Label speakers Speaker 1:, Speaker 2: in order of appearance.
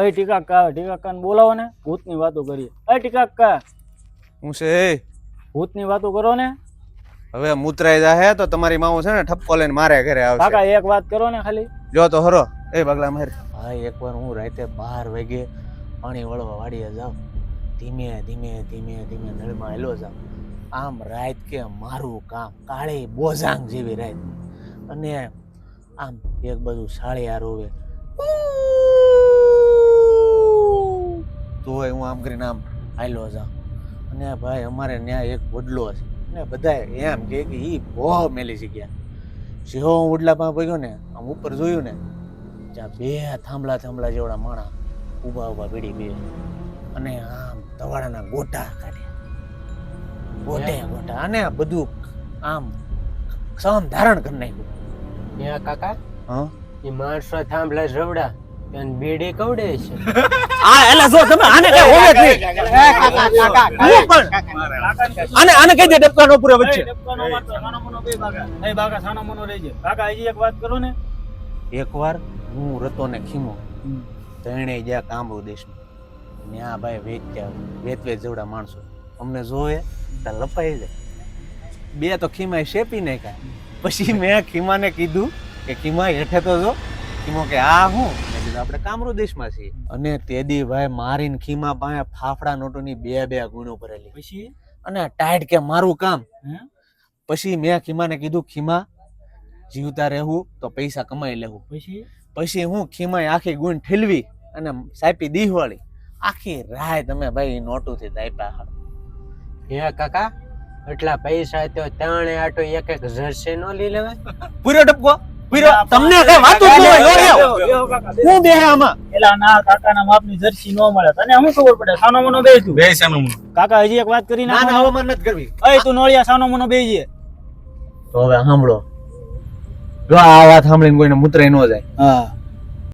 Speaker 1: અય ટીકા કા ટીકા કાને બોલાવો ને ભૂતની વાતો કરીએ. અય ટીકા કા
Speaker 2: હું છે એ?
Speaker 1: ભૂતની વાતો કરો ને.
Speaker 2: હવે મૂતરાઈ જાહે તો તમારી માવું છે ને ઠપકો લઈને મારે ઘરે આવશે.
Speaker 1: કાકા એક વાત કરો ને ખાલી.
Speaker 2: જો તો હરો એ પગલા મારે.
Speaker 3: ભાઈ એકવાર હું રાતે બાર વાગે પાણી વળવા વાડીએ જાઉં. ધીમે ધીમે ધીમે ધીમે નળમાં હેલો જાઉં. આમ રાત કે મારું કામ કાળી બોઝાંગ જેવી રાત. અને આમ એક બાજુ સાળી રોવે તોય હું આમ કરીને આમ આવેલો જાઉં. અને ભાઈ અમારે ત્યાં એક વડલો છે. ને બધા એમ કે એ બહુ મેલી જગ્યા સિંહો હું વડલા પાસે પગ્યો ને આમ ઉપર જોયું ને ત્યાં બે થાંભલા થાંભલા જેવડા માણા ઊભા ઊભા પીડી બે. અને આમ તવાડાના ગોટા કાઢ્યા ગોટે ગોટા. અને બધું આમ સમ ધારણ કરી નાખ્યું.
Speaker 4: ત્યાં કાકા?
Speaker 2: હા?
Speaker 4: એ માણસો થાંભલા જવડા. બેડે કવડે છે?
Speaker 3: આ એલા જો તમે આને કઈ હોવે જ નહીં. હું પણ આને આને કહી દે ડબકાનો પૂરે વચ્ચે.
Speaker 1: ડબકાનો મોનો બે ભાગા અય ભાગા સાનો મોનો રહેજે કાકા હજી એક વાત કરો ને
Speaker 3: એકવાર હું રતો ને ખીમો. તેણે જ્યાં કામરૂ દેશમાં. ન્યા ભાઈ વેચ્યા વેચવે વેચ જેવડા માણસો. અમને જોવે તો લપાઈ જાય. બે તો ખીમાએ શેપી નાખ્યા. પછી મેં ખીમાને કીધું કે ખીમા હેઠે તો જો. ખીમો કે આ હું? મેં આપણે કામરો દેશમાં છીએ. અને તેદી ભાઈ મારીને ખીમા પાસે ફાફડા નોટોની બે બે ગુણો ભરેલી.
Speaker 1: પછી?
Speaker 3: અને ટાઈટ કે મારું કામ. પછી મેં ખીમાને કીધું ખીમા જીવતા રહેવું તો પૈસા કમાઈ લેવું.
Speaker 1: પછી?
Speaker 3: પછી હું ખીમાએ આખી ગુણ ઠેલવી અને સાપી દીહવાળી આખી રાય તમે ભાઈ નોટુથી દાયપા
Speaker 4: હે કાકા એટલા પૈસા તો ત્રણે આટો એક એક જર્સી નો લઈ લેવાય?
Speaker 3: પૂરો પૂરો તમને કઈ વાતું જ ન હોય લો
Speaker 1: કાકા,
Speaker 3: હું. બેહે આમાં?
Speaker 1: એલા ના માપ માપની જર્સી નો મળે. તને હું ખબર પડે? સાનો મોનો બે તું?
Speaker 2: બે મનો
Speaker 1: કાકા હજી એક વાત કરી
Speaker 3: ના ના હવે મને નથી કરવી.
Speaker 1: અય તું નોળિયા સાનો મોનો બેજે
Speaker 3: તો હવે સાંભળો. જો આ વાત સાંભળીને કોઈને મૂતરાય ન જાય.
Speaker 1: હા.